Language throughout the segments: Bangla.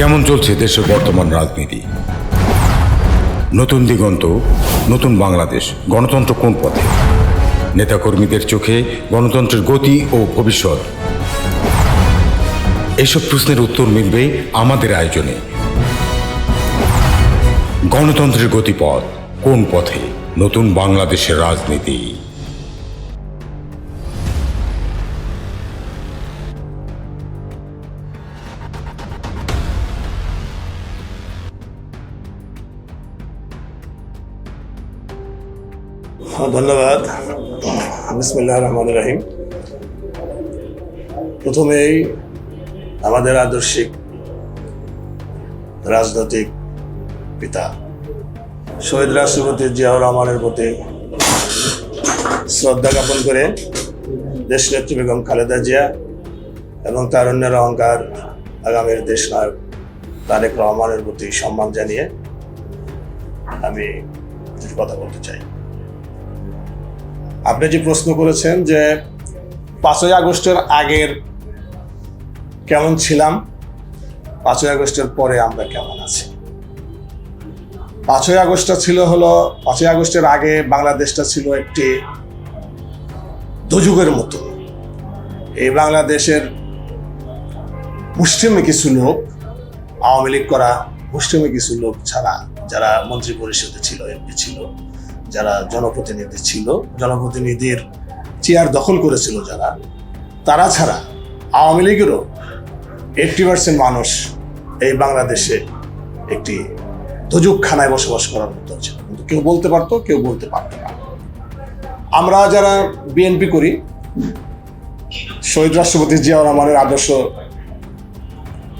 কেমন চলছে দেশের বর্তমান রাজনীতি? নতুন দিগন্ত, নতুন বাংলাদেশ, গণতন্ত্র কোন পথে? নেতাকর্মীদের চোখে গণতন্ত্রের গতি ও ভবিষ্যৎ। এসব প্রশ্নের উত্তর মিলবে আমাদের আয়োজনে। গণতন্ত্রের গতিপথ কোন পথে? নতুন বাংলাদেশের রাজনীতি। ধন্যবাদ। বিসমুল্লাহ রহমান রাহিম। প্রথমেই আমাদের আদর্শিক রাজনৈতিক পিতা শহীদ রাষ্ট্রপতি জিয়াউর রহমানের প্রতি শ্রদ্ধা জ্ঞাপন করে দেশ নেত্রী বেগম খালেদা জিয়া এবং তার অন্যের অহংকার আগামীর দেশ নায়ক তারেক রহমানের প্রতি সম্মান জানিয়ে আমি কথা বলতে চাই। আপনি যে প্রশ্ন করেছেন যে পাঁচই আগস্টের আগের কেমন ছিলাম, পাঁচই আগস্টের পরে আমরা কেমন আছি? পাঁচই আগস্টটা ছিল হলো, পাঁচই আগস্টের আগে বাংলাদেশটা ছিল একটি দুযুগের মতো। এই বাংলাদেশের মুষ্টিমে কিছু লোক, আওয়ামী লীগ করা মুষ্টিমে কিছু লোক ছাড়া যারা মন্ত্রী পরিষদে ছিল, এমপি ছিল যারা জনপ্রতিনিধি ছিল, জনপ্রতিনিধির চেয়ার দখল করেছিল যারা, তারা ছাড়া আওয়ামী লীগেরও এইটটি পার্সেন্ট মানুষ এই বাংলাদেশে একটি দুযুগখানায় বসবাস করার মতো ছিল। কিন্তু কেউ বলতে পারতো, কেউ বলতে পারতো না। আমরা যারা বিএনপি করি, শহীদ রাষ্ট্রপতি জিয়াউর রহমানের আদর্শ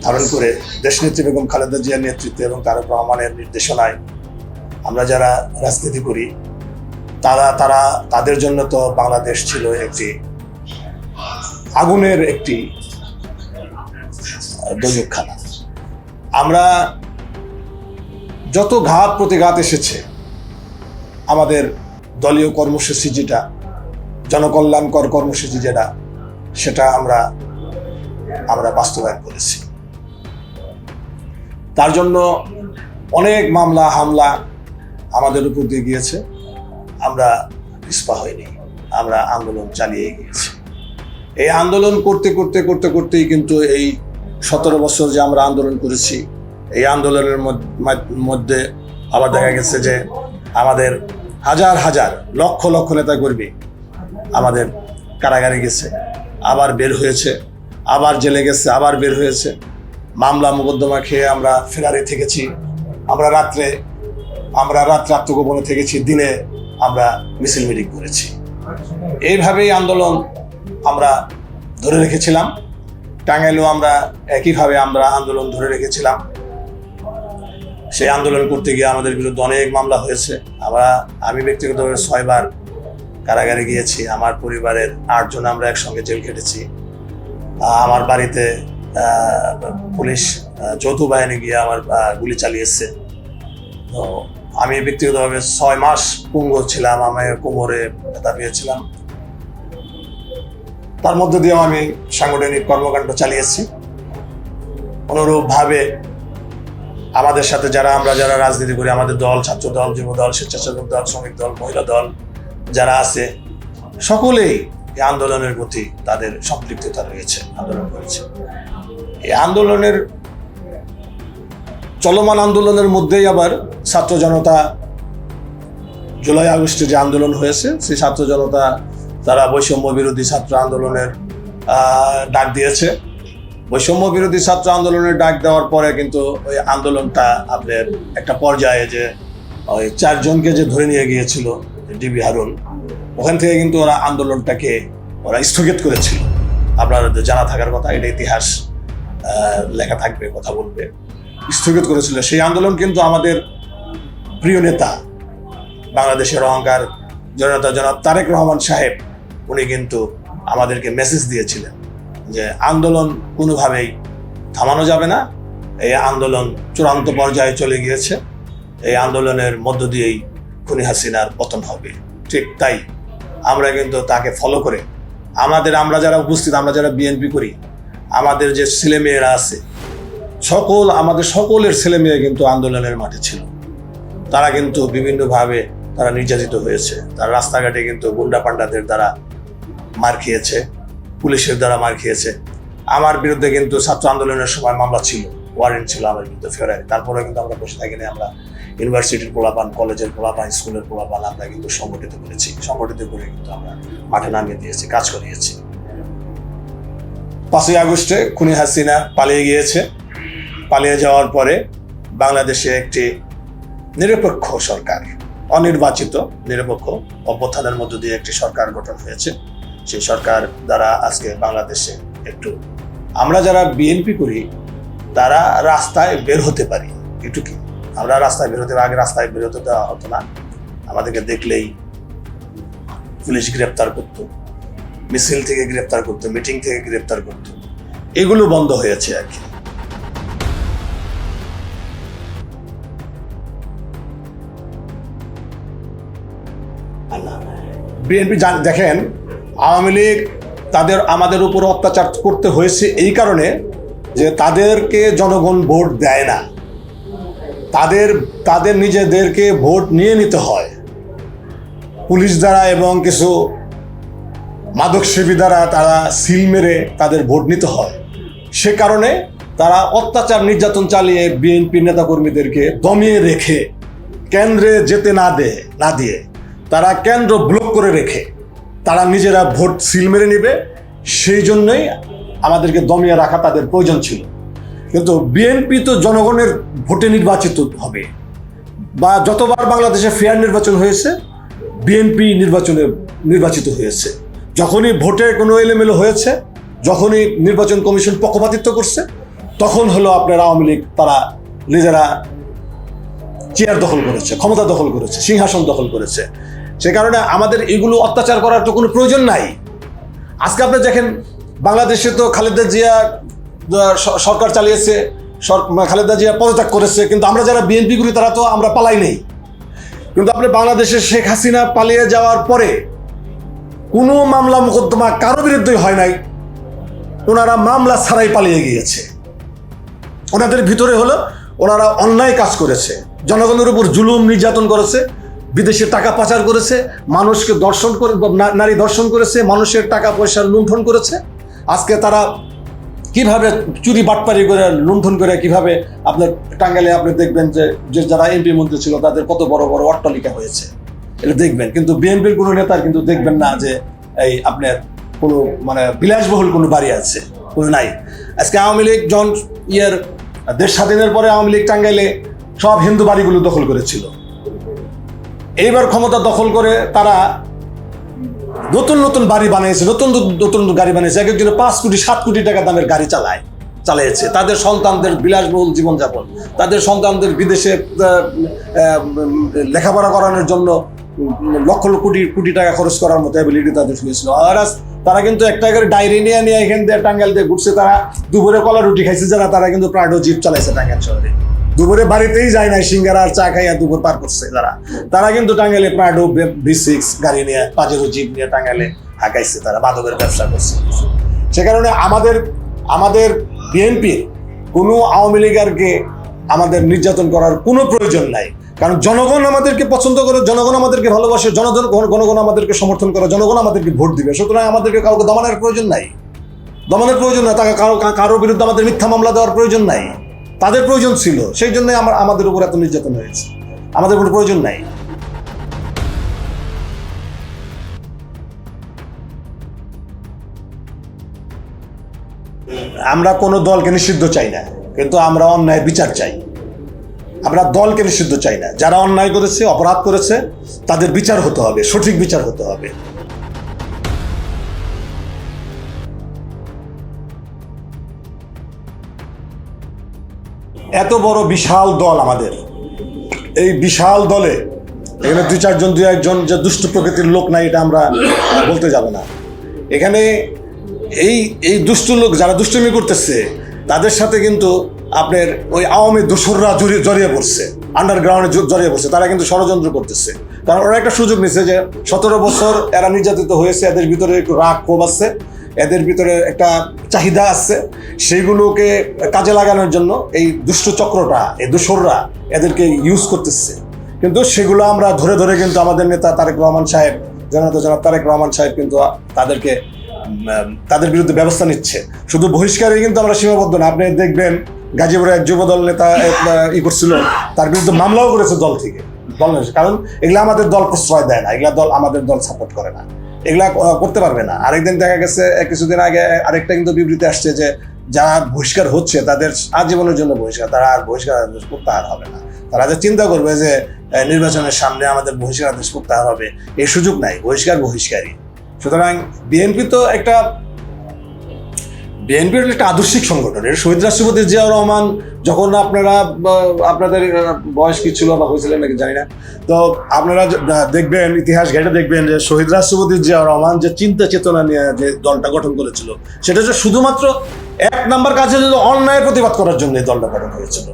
ধারণ করে দেশ দেশনেত্রী বেগম খালেদা জিয়ার নেতৃত্বে এবং তারেক রহমানের নির্দেশনায় আমরা যারা রাজনীতি করি, তারা তারা, তাদের জন্য তো বাংলাদেশ ছিল একটি আগুনের একটি দোজকখানা আমরা যত ঘাত প্রতিঘাত এসেছে, আমাদের দলীয় কর্মসূচি যেটা, জনকল্যাণকর কর্মসূচি যেটা, সেটা আমরা আমরা বাস্তবায়ন করেছি। তার জন্য অনেক মামলা, হামলা আমাদের উপর দিয়ে গিয়েছে। আমরা পিসপা হইনি, আমরা আন্দোলন চালিয়ে গিয়েছি। এই আন্দোলন করতে করতে করতে, করতেই কিন্তু এই সতেরো বছর যে আমরা আন্দোলন করেছি, এই আন্দোলনের মধ্যে আবার দেখা গেছে যে আমাদের হাজার হাজার, লক্ষ লক্ষ নেতা কর্মী আমাদের কারাগারে গেছে, আবার বের হয়েছে, আবার জেলে গেছে, আবার বের হয়েছে। মামলা, মোকদ্দমা খেয়ে আমরা ফেরারি থেকেছি। আমরা রাত্রে আমরা রাত রাত্রগোপনে থেকেছি দিনে আমরা মিছিল মিটিং করেছি। এইভাবেই আন্দোলন আমরা ধরে রেখেছিলাম। টাঙ্গাইলেও আমরা একইভাবে আমরা আন্দোলন ধরে রেখেছিলাম। সেই আন্দোলন করতে গিয়ে আমাদের বিরুদ্ধে অনেক মামলা হয়েছে। আমরা আমি ব্যক্তিগতভাবে ছয়বার কারাগারে গিয়েছি আমার পরিবারের আটজন আমরা একসঙ্গে জেল আহ, আমার বাড়িতে পুলিশ যৌথ বাহিনী গিয়ে আমার গুলি চালিয়েছে। তো আমি ব্যক্তিগতভাবে ছয় মাস পুঙ্গ ছিলাম, আমি কোমরে ব্যথা পেয়েছিলাম। তার মধ্যে দিয়েও আমি সাংগঠনিক কর্মকাণ্ড চালিয়েছি। অনুরূপভাবে আমাদের সাথে যারা, আমরা যারা রাজনীতি করি, আমাদের দল, ছাত্র দল, যুব দল, স্বেচ্ছাসেবক দল, শ্রমিক দল, মহিলা দল যারা আছে, সকলেই এই আন্দোলনের প্রতি তাদের সম্পৃক্ততা রয়েছে, আন্দোলন করেছে। এই আন্দোলনের চলমান আন্দোলনের মধ্যেই আবার ছাত্র জনতা জুলাই আগস্টে যে আন্দোলন হয়েছে, সেই ছাত্র জনতা তারা বৈষম্য বিরোধী ছাত্র আন্দোলনের ডাক দিয়েছে। বৈষম্য বিরোধী ছাত্র আন্দোলনের ডাক দেওয়ার পরে কিন্তু ওই আন্দোলনটা আপনার একটা পর্যায়ে যে ওই চারজনকে যে ধরে নিয়ে গিয়েছিল ডিবি হারুন, ওখান থেকে কিন্তু ওরা আন্দোলনটাকে ওরা স্থগিত করেছিল। আপনার জানা থাকার কথা, এটা ইতিহাস লেখা থাকবে, কথা বলবে। স্থগিত করেছিল। সেই আন্দোলন কিন্তু আমাদের প্রিয় নেতা বাংলাদেশের অহংকার জনতা জনাব তারেক রহমান সাহেব, উনি কিন্তু আমাদেরকে মেসেজ দিয়েছিলেন যে আন্দোলন কোনোভাবেই থামানো যাবে না। এই আন্দোলন চূড়ান্ত পর্যায়ে চলে গিয়েছে। এই আন্দোলনের মধ্য দিয়েই খুনি হাসিনার পতন হবে। ঠিক তাই আমরা কিন্তু তাকে ফলো করে আমাদের, আমরা যারা উপস্থিত, আমরা যারা বিএনপি করি, আমাদের যে ছেলেমেয়েরা আছে সকল, আমাদের সকলের ছেলে মেয়ে কিন্তু আন্দোলনের মাঠে ছিল। তারা কিন্তু বিভিন্নভাবে তারা নির্যাতিত হয়েছে। তারা রাস্তাঘাটে কিন্তু গুন্ডা পান্ডাদের দ্বারা মার খেয়েছে, পুলিশের দ্বারা মার খেয়েছে। আমার বিরুদ্ধে কিন্তু ছাত্র আন্দোলনের সময় মামলা ছিল, ওয়ারেন্ট ছিল আমার বিরুদ্ধে ফেরায়। তারপরে কিন্তু আমরা বসে থাকিনি আমরা ইউনিভার্সিটির পোলাপান, কলেজের পোলাপান, স্কুলের পোলাপান, আমরা কিন্তু সংগঠিত করেছি। সংগঠিত করে কিন্তু আমরা মাঠে নামিয়ে দিয়েছি, কাজ করিয়েছি। পাঁচই আগস্টে খুনি হাসিনা পালিয়ে গিয়েছে। পালিয়ে যাওয়ার পরে বাংলাদেশে একটি নিরপেক্ষ সরকার, অনির্বাচিত, নিরপেক্ষ অভ্যুত্থানের মধ্য দিয়ে একটি সরকার গঠন হয়েছে। সেই সরকার দ্বারা আজকে বাংলাদেশে একটু, আমরা যারা বিএনপি করি, তারা রাস্তায় বের হতে পারি। একটু কি? আমরা রাস্তায় বের হতে, আগে রাস্তায় বের হতে দেওয়া হতো না। আমাদেরকে দেখলেই পুলিশ গ্রেপ্তার করত, মিছিল থেকে গ্রেপ্তার করতো, মিটিং থেকে গ্রেপ্তার করত। এগুলো বন্ধ হয়েছে আর কি। বিএনপি দেখেন, আওয়ামী লীগ তাদের, আমাদের উপর অত্যাচার করতে হয়েছে এই কারণে যে তাদেরকে জনগণ ভোট দেয় না। তাদের তাদের নিজেদেরকে ভোট নিয়ে নিতে হয়। পুলিশ দ্বারা এবং কিছু মাদকসেবী দ্বারা তারা সিল মেরে তাদের ভোট নিতে হয়। সে কারণে তারা অত্যাচার নির্যাতন চালিয়ে বিএনপি নেতাকর্মীদেরকে দমিয়ে রেখে কেন্দ্রে যেতে না দে, না দিয়ে তারা কেন্দ্র করে রেখে তারা নিজেরা ভোট সিল মেরে নেবে, সেই জন্যই আমাদেরকে দমিয়ে রাখা তাদের প্রয়োজন ছিল। কিন্তু বিএনপি তো জনগণের ভোটে নির্বাচিত হবে বা যতবার বাংলাদেশে ফেয়ার নির্বাচন হয়েছে, বিএনপি নির্বাচনে নির্বাচিত হয়েছে। যখনই ভোটে কোনো এলোমেলো হয়েছে, যখনই নির্বাচন কমিশন পক্ষপাতিত্ব করছে, তখন হলো আপনার আওয়ামী লীগ তারা নিজেরা চেয়ার দখল করেছে, ক্ষমতা দখল করেছে, সিংহাসন দখল করেছে। সে কারণে আমাদের এগুলো অত্যাচার করার তো কোনো প্রয়োজন নাই। আজকে আপনি দেখেন, বাংলাদেশে তো খালেদা জিয়া সরকার চালিয়েছে, সর- খালেদা জিয়া পদত্যাগ করেছে, কিন্তু আমরা যারা বিএনপি করি তারা তো আমরা পালাই নেই। কিন্তু আপনি বাংলাদেশে শেখ হাসিনা পালিয়ে যাওয়ার পরে কোনো মামলা মোকদ্দমা কারও বিরুদ্ধে হয় নাই। ওনারা মামলা ছাড়াই পালিয়ে গিয়েছে। ওনাদের ভিতরে হলো, ওনারা অন্যায় কাজ করেছে। জনগণের উপর জুলুম নির্যাতন করেছে। বিদেশে টাকা পাচার করেছে, মানুষকে দর্শন করে নারী দর্শন করেছে, মানুষের টাকা পয়সা লুণ্ঠন করেছে। আজকে তারা কীভাবে চুরি বাটপারি করে, লুণ্ঠন করে, কীভাবে আপনার টাঙ্গালে আপনি দেখবেন যে যে যারা এমপি মন্ত্রী ছিল, তাদের কত বড় বড় অট্টালিকা হয়েছে। এটা দেখবেন। কিন্তু বিএনপির কোনো নেতার কিন্তু দেখবেন না যে, এই আপনার কোনো মানে বিলাসবহুল কোনো বাড়ি আছে, কোনো নাই। আজকে আওয়ামী লীগ জন ইয়ের দেশ স্বাধীনের পরে আওয়ামী লীগ টাঙ্গাইলে সব হিন্দু বাড়িগুলো দখল করেছিল। এইবার ক্ষমতা দখল করে তারা নতুন নতুন বাড়ি বানিয়েছে, নতুন নতুন গাড়ি বানিয়েছে। এক একজনে পাঁচ কোটি, সাত কোটি টাকা দামের গাড়ি চালায়, চালিয়েছে। তাদের সন্তানদের বিলাসবহুল জীবনযাপন, তাদের সন্তানদের বিদেশে লেখাপড়া করানোর জন্য লক্ষ লক্ষ কোটি কোটি টাকা খরচ করার মতো অ্যাবিলিটি তাদের শুনেছিল। আর তারা কিন্তু একটা করে ডায়েরি নিয়ে নিয়ে এখান দিয়ে টাঙ্গাইল দিয়ে ঘুরছে। তারা দুপুরে কলা রুটি খাইছে যারা, তারা কিন্তু প্রাডো জিপ চালাইছে টাঙ্গাইল শহরে। দুপুরে বাড়িতেই যায় নাই, সিঙ্গারা আর চা খাইয়া দুপুর পার করছে যারা তারা কিন্তু টাঙ্গাইলে প্রাডো ভি সিক্স গাড়ি নিয়ে পাজেরো জিপ নিয়ে টাঙ্গাইলে হাঁকাইছে তারা মাদকের ব্যবসা করছে। সে কারণে আমাদের আমাদের বিএনপির কোনো আওয়ামী লীগারকে আমাদের নির্যাতন করার কোনো প্রয়োজন নাই। কারণ জনগণ আমাদেরকে পছন্দ করে, জনগণ আমাদেরকে ভালোবাসে, জনগণ জনগণ আমাদেরকে সমর্থন করে, জনগণ আমাদেরকে ভোট দিবে। সুতরাং আমাদেরকে কাউকে দমানোর প্রয়োজন নাই। দমনের প্রয়োজন নাই তাকে কারও কারোর বিরুদ্ধে আমাদের মিথ্যা মামলা দেওয়ার প্রয়োজন নাই। তাদের প্রয়োজন ছিল। সেই জন্যই আমার, আমাদের উপর এত নির্যাতন হয়েছে। আমাদের কোনো প্রয়োজন নাই। আমরা কোনো দলকে নিষিদ্ধ চাই না, কিন্তু আমরা অন্যায় বিচার চাই। আমরা দলকে নিষিদ্ধ চাই না। যারা অন্যায় করেছে, অপরাধ করেছে, তাদের বিচার হতে হবে, সঠিক বিচার হতে হবে। এত বড় বিশাল দল আমাদের। এই বিশাল দলে এখানে দুই চারজন, দুই একজন যে দুষ্ট প্রকৃতির লোক নাই, এটা আমরা বলতে যাব না। এখানে এই এই দুষ্ট লোক যারা দুষ্টুমি করতেছে, তাদের সাথে কিন্তু আপনার ওই আওয়ামী দোসররা জড়িয়ে জড়িয়ে পড়ছে আন্ডারগ্রাউন্ডে জড়িয়ে পড়ছে, তারা কিন্তু ষড়যন্ত্র করতেছে। কারণ ওরা একটা সুযোগ নিচ্ছে যে সতেরো বছর এরা নির্যাতিত হয়েছে, এদের ভিতরে একটু রাগ ক্ষোভ আছে। এদের ভিতরে একটা চাহিদা আছে, সেইগুলোকে কাজে লাগানোর জন্য এই দুষ্ট চক্রটা, এই দোসররা এদেরকে ইউজ করতেছে। কিন্তু সেগুলো আমরা ধরে ধরে কিন্তু আমাদের নেতা তারেক রহমান সাহেব জনতা জনাব তারেক রহমান সাহেব কিন্তু তাদেরকে তাদের বিরুদ্ধে ব্যবস্থা নিচ্ছে। শুধু বহিষ্কারে কিন্তু আমরা সীমাবদ্ধ না, আপনি দেখবেন গাজীপুরে এক যুবদল নেতা ই করছিল, তার বিরুদ্ধে মামলাও করেছে দল থেকে, দল। কারণ এগুলো আমাদের দল প্রশ্রয় দেয় না, এগুলা দল আমাদের দল সাপোর্ট করে না। এগুলা করতে পারবে না। আরেকদিন দেখা গেছে কিছুদিন আগে আরেকটা কিন্তু বিবৃতি আসছে যে, যারা বহিষ্কার হচ্ছে, তাদের আজীবনের জন্য বহিষ্কার, তারা আর বহিষ্কার আদেশ প্রত্যাহার হবে না। তারা যে চিন্তা করবে যে নির্বাচনের সামনে আমাদের বহিষ্কার আদেশ প্রত্যাহার হবে এই সুযোগ নাই, বহিষ্কার, বহিষ্কারই। সুতরাং বিএনপি তো একটা, বিএনপির একটা আদর্শিক সংগঠন এর শহীদ রাষ্ট্রপতি জিয়াউর রহমান যখন আপনারা আপনাদের বয়স কি ছিল বা হয়েছিলেন নাকি জানি না। তো আপনারা দেখবেন, ইতিহাস ঘেটে দেখবেন যে শহীদ রাষ্ট্রপতি জিয়াউর রহমান যে চিন্তা চেতনা নিয়ে যে দলটা গঠন করেছিল, সেটা হচ্ছে শুধুমাত্র এক নাম্বার কাজে ছিল অন্যায়ের প্রতিবাদ করার জন্য এই দলটা গঠন হয়েছিল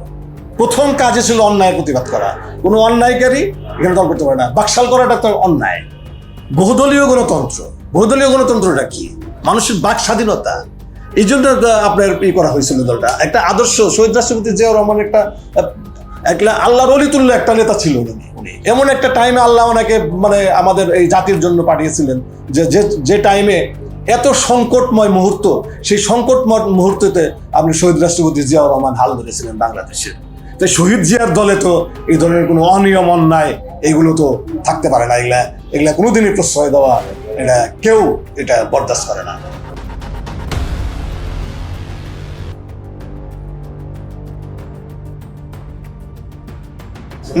প্রথম কাজে ছিল অন্যায়ের প্রতিবাদ করা। কোনো অন্যায়কারী এখানে দল করতে পারে না। বাকশাল করাটা তো অন্যায়। বহুদলীয় গণতন্ত্র। বহুদলীয় গণতন্ত্রটা কি? মানুষের বাক স্বাধীনতা। এই জন্য আপনার ই করা হয়েছিল দলটা। একটা আদর্শ শহীদ রাষ্ট্রপতি জিয়াউর রহমান একটা একটা আল্লাহর অলিতুল্য একটা নেতা ছিল উনি। এমন একটা টাইমে আল্লাহ ওনাকে মানে আমাদের এই জাতির জন্য পাঠিয়েছিলেন যে যে যে টাইমে এত সংকটময় মুহূর্ত, সেই সংকটময় মুহূর্ততে আপনি শহীদ রাষ্ট্রপতি জিয়াউর রহমান হাল ধরেছিলেন বাংলাদেশের তাই শহীদ জিয়ার দলে তো এই ধরনের কোনো অনিয়ম অন্যায় এগুলো তো থাকতে পারে না, এগুলা এগুলা কোনোদিনই প্রশ্রয় দেওয়া, এটা কেউ এটা বরদাস্ত করে না।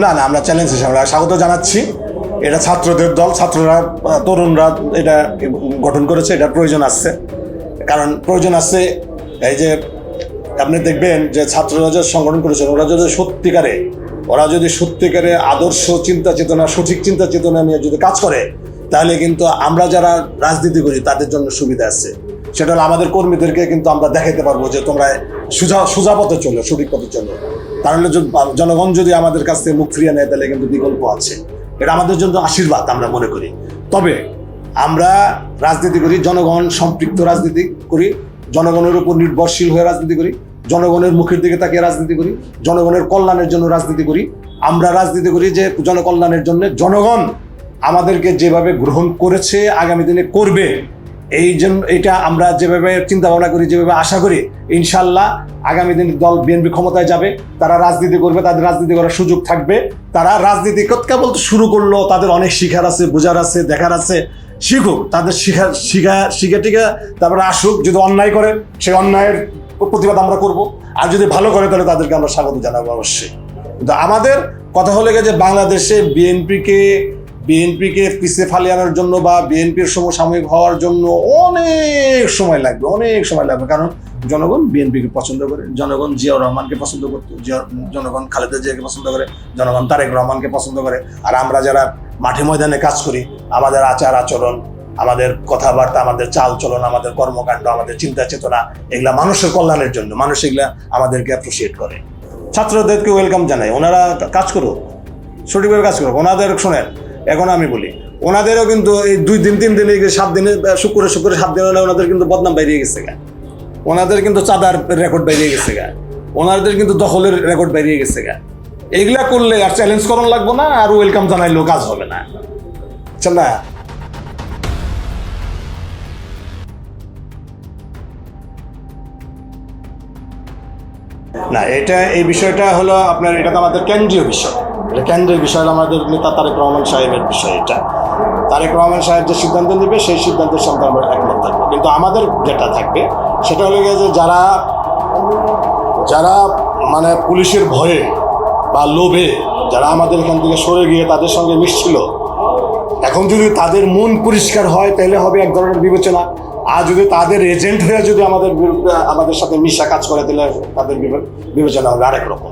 না না, আমরা চ্যালেঞ্জ হিসেবে আমরা স্বাগত জানাচ্ছি। এটা ছাত্রদের দল, ছাত্ররা তরুণরা এটা গঠন করেছে এটা প্রয়োজন আছে। কারণ প্রয়োজন আছে এই যে আপনি দেখবেন যে ছাত্ররা যে সংগঠন করেছেন ওরা যদি সত্যিকারে, ওরা যদি সত্যিকারে আদর্শ চিন্তা চেতনা, সঠিক চিন্তা চেতনা নিয়ে যদি কাজ করে, তাহলে কিন্তু আমরা যারা রাজনীতি করি, তাদের জন্য সুবিধা আছে। সেটা হলো আমাদের কর্মীদেরকে কিন্তু আমরা দেখাইতে পারব যে তোমরা সোজা সোজা পথে চলো। সঠিক পথে চলো তাহলে জনগণ যদি আমাদের কাছ থেকে মুখ ফিরিয়ে নেয়, তাহলে কিন্তু বিকল্প আছে। এটা আমাদের জন্য আশীর্বাদ আমরা মনে করি। তবে আমরা রাজনীতি করি, জনগণ সম্পৃক্ত রাজনীতি করি, জনগণের উপর নির্ভরশীল হয়ে রাজনীতি করি, জনগণের মুখের দিকে তাকিয়ে রাজনীতি করি, জনগণের কল্যাণের জন্য রাজনীতি করি। আমরা রাজনীতি করি যে জনকল্যাণের জন্য জনগণ আমাদেরকে যেভাবে গ্রহণ করেছে, আগামী দিনে করবে। এই জন্য এটা আমরা যেভাবে চিন্তা ভাবনা করি, যেভাবে আশা করি, ইনশাল্লাহ আগামী দিনে দল বিএনপি ক্ষমতায় যাবে, তারা রাজনীতি করবে, তাদের রাজনীতি করার সুযোগ থাকবে, তারা রাজনীতি কেবল শুরু করল, তাদের অনেক শিখার আছে, বোঝার আছে, দেখার আছে, শিখুক, তাদের শিখা শিখা, শিখে টিকে তারপরে আসুক, যদি অন্যায় করে, সেই অন্যায়ের প্রতিবাদ আমরা করব, আর যদি ভালো করে তাহলে তাদেরকে আমরা স্বাগত জানাব অবশ্যই। কিন্তু আমাদের কথা হলে যে বাংলাদেশে বিএনপিকে বিএনপিকে পিছিয়ে ফালিয়ানোর জন্য বা বিএনপির সমসাময়িক হওয়ার জন্য অনেক সময় লাগবে, অনেক সময় লাগবে। কারণ জনগণ বিএনপিকে পছন্দ করে, জনগণ জিয়াউর রহমানকে পছন্দ করতো জিয়া জনগণ খালেদা জিয়াকে পছন্দ করে, জনগণ তারেক রহমানকে পছন্দ করে। আর আমরা যারা মাঠে ময়দানে কাজ করি, আমাদের আচার আচরণ, আমাদের কথাবার্তা, আমাদের চাল চলন, আমাদের কর্মকাণ্ড, আমাদের চিন্তা চেতনা, এগুলা মানুষের কল্যাণের জন্য, মানুষ এগুলা আমাদেরকে অ্যাপ্রিসিয়েট করে। ছাত্রদেরকে ওয়েলকাম জানাই। ওনারা কাজ করুক, সঠিকভাবে কাজ করুক। ওনাদের, শোনেন এখন আমি বলি। ওনাদেরও কিন্তু এই দুই দিন, তিন দিনে সাত দিনে শুক্রে শুক্রে, সাত দিনে হলে ওনাদের কিন্তু বদনাম বাইরে গেছে গা। ওনাদের কিন্তু চাঁদার রেকর্ড বাইরে গেছে গা। ওনাদের কিন্তু দখলের রেকর্ড বাইরে গেছে গা। এগুলা করলে আর চ্যালেঞ্জ করানো লাগবো না, আর ওয়েলকাম জানাইলেও কাজ হবে না। না। না, এটা, এই বিষয়টা হলো আপনার, এটা তো আমাদের কেন্দ্রীয় বিষয়। এটা কেন্দ্রীয় বিষয় আমাদের নেতা তারেক রহমান সাহেবের বিষয় এটা। তারেক রহমান সাহেব যে সিদ্ধান্ত নেবে, সেই সিদ্ধান্তের সঙ্গে আমরা একমত থাকব। কিন্তু আমাদের যেটা থাকবে, সেটা হলে যে যারা যারা মানে পুলিশের ভয়ে বা লোভে যারা আমাদের এখান থেকে সরে গিয়ে তাদের সঙ্গে মিশছিল, এখন যদি তাদের মন পরিষ্কার হয়, তাহলে হবে এক ধরনের বিবেচনা। আর যদি তাদের এজেন্ট হয়ে যদি আমাদের আমাদের সাথে মিশা কাজ করে, তাহলে তাদের বিবেচনা হবে আরেক রকম।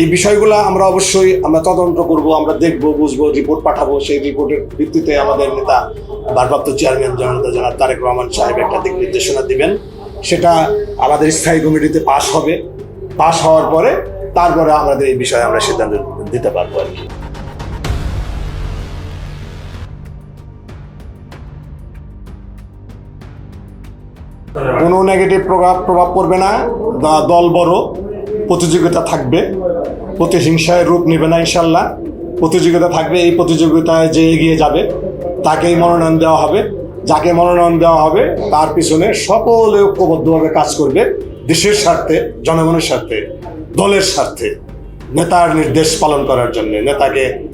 এই বিষয়গুলো আমরা অবশ্যই আমরা তদন্ত করব, আমরা দেখব, বুঝব রিপোর্ট পাঠাবো। সেই রিপোর্টের ভিত্তিতে আমাদের নেতা, ভারপ্রাপ্ত চেয়ারম্যান জনতা জনাব তারেক রহমান সাহেব একটা দিক নির্দেশনা দিবেন। সেটা আমাদের স্থায়ী কমিটিতে পাশ হবে। পাশ হওয়ার পরে তারপরে আমাদের এই বিষয়ে আমরা সিদ্ধান্ত দিতে পারব আর কি। কোনো নেগেটিভ প্রভাব প্রভাব পড়বে না। দল বড়। প্রতিযোগিতা থাকবে। প্রতিহিংসায় রূপ নেবে না ইনশাল্লাহ। প্রতিযোগিতা থাকবে, এই প্রতিযোগিতায় যে এগিয়ে যাবে, তাকেই মনোনয়ন দেওয়া হবে। যাকে মনোনয়ন দেওয়া হবে, তার পিছনে সকলে ঐক্যবদ্ধভাবে কাজ করবে। দেশের স্বার্থে, জনগণের স্বার্থে, দলের স্বার্থে, নেতার নির্দেশ পালন করার জন্য, নেতাকে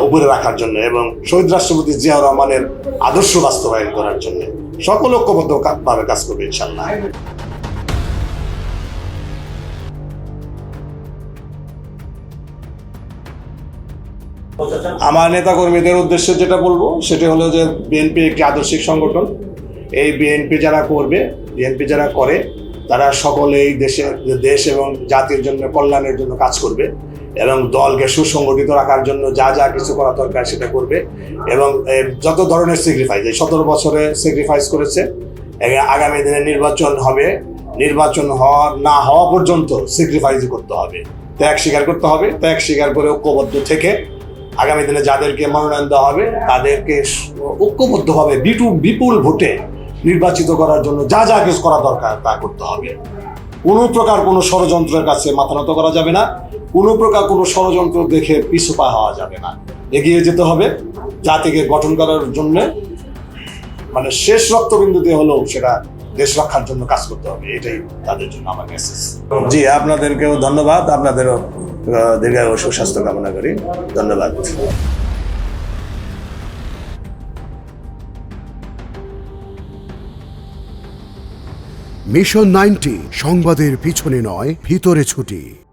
উপরে রাখার জন্য এবং শহীদ রাষ্ট্রপতি জিয়াউর রহমানের আদর্শ বাস্তবায়ন করার জন্য সকল ঐক্যবদ্ধ কা- কাজ করবে ইনশাল্লাহ। আমার নেতাকর্মীদের উদ্দেশ্যে যেটা বলব, সেটা হলো যে বিএনপি একটি আদর্শিক সংগঠন। এই বিএনপি যারা করবে, বিএনপি যারা করে, তারা সকলেই দেশের দেশ এবং জাতির জন্য কল্যাণের জন্য কাজ করবে এবং দলকে সুসংগঠিত রাখার জন্য যা যা কিছু করা দরকার সেটা করবে এবং যত ধরনের স্যাক্রিফাইস এই সতেরো বছরে স্যাক্রিফাইস করেছে আগামী দিনে নির্বাচন হবে, নির্বাচন হওয়া না হওয়া পর্যন্ত স্যাক্রিফাইস করতে হবে। ত্যাগ স্বীকার করতে হবে, ত্যাগ স্বীকার করে ঐক্যবদ্ধ থেকে আগামী দিনে যাদেরকে মনোনয়ন দেওয়া হবে, তাদেরকে ঐক্যবদ্ধভাবে বিপুল বিপুল ভোটে নির্বাচিত করার জন্য যা যা কিছু করা দরকার তা করতে হবে। কোনো প্রকার কোনো ষড়যন্ত্রের কাছে মাথা নত করা যাবে না, কোনো প্রকার কোনো ষড়যন্ত্র দেখে পিছু পা হওয়া যাবে না। এগিয়ে যেতে হবে, জাতিকে গঠন করার জন্য মানে শেষ রক্তবিন্দু দিয়ে হলেও সেটা দেশ রক্ষার জন্য কাজ করতে হবে, এটাই তাদের জন্য আমার মেসেজ জি, আপনাদেরকেও ধন্যবাদ, আপনাদেরও দীর্ঘায়ু সুস্বাস্থ্য কামনা করি। ধন্যবাদ। মিশন নাইনটি সংবাদের পিছনে নয় ভিতরে ছুটি।